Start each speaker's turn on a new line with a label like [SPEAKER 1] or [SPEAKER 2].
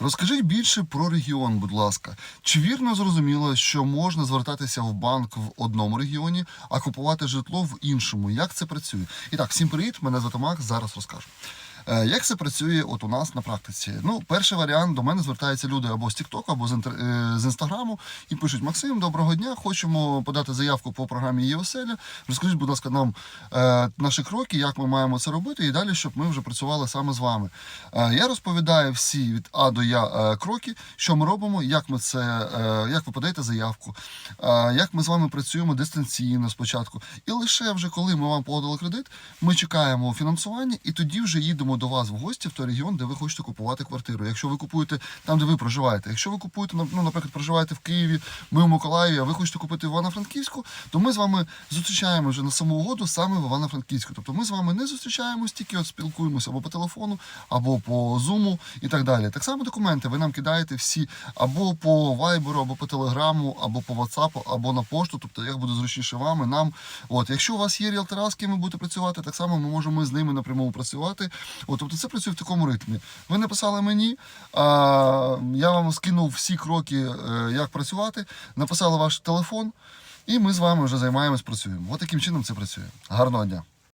[SPEAKER 1] Розкажіть більше про регіон, будь ласка. Чи вірно зрозуміло, що можна звертатися в банк в одному регіоні, а купувати житло в іншому? Як це працює? І так, всім привіт, мене звати Макс, зараз розкажу. Е, Як це працює от у нас на практиці? Ну, перший варіант до мене звертаються люди або з TikTok, або з, інтер... е, інстаграму і пишуть: Максим, доброго дня, хочемо подати заявку по програмі «Є оселя». Розкажіть, будь ласка, нам е, наші кроки, як ми маємо це робити, і далі, щоб ми вже працювали саме з вами. Я розповідаю всі від А до Я кроки, що ми робимо, як ми це, як ви подаєте заявку, як ми з вами працюємо дистанційно спочатку. І лише вже коли ми вам подали кредит, ми чекаємо фінансування і тоді вже їдемо до вас в гості в той регіон, де ви хочете купувати квартиру. Якщо ви купуєте там, де ви проживаєте. Якщо ви купуєте, ну, наприклад, проживаєте в Києві, ми в Миколаєві, а ви хочете купити в Івано-Франківську, то ми з вами зустрічаємо вже на саму угоду саме в Івано-Франківську. Тобто ми з вами не зустрічаємось, тільки от спілкуємося або по телефону, або по зуму і так далі. Так само документи ви нам кидаєте всі або по вайберу, або по телеграму, або по WhatsApp, або на пошту. Тобто, як буде зручніше вам і нам. От, якщо у вас є ріалтера, з ким ви будете працювати, так само ми можемо з ними напряму працювати. От, тобто це працює в такому ритмі. Ви написали мені, а, я вам скинув всі кроки, е, як працювати, написали ваш телефон, і ми з вами вже займаємось, працюємо. От таким чином це працює. Гарного дня!